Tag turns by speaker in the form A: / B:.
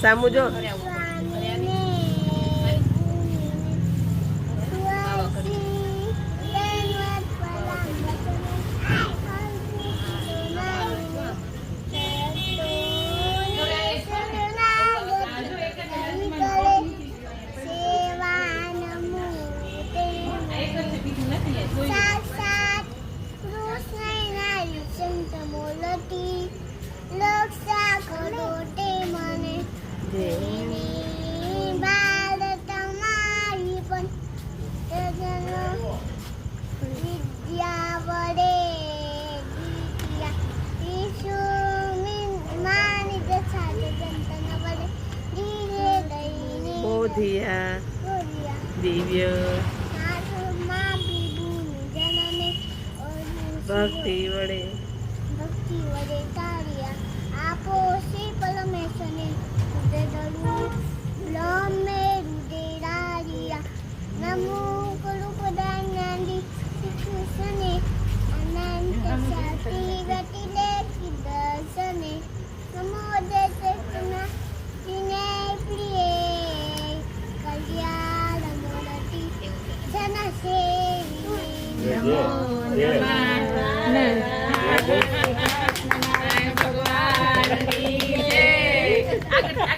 A: સામું જો.
B: દિયા
A: દિવ્ય ભક્તિ વડે
B: ભક્તિ વડે તારી
C: Yeah.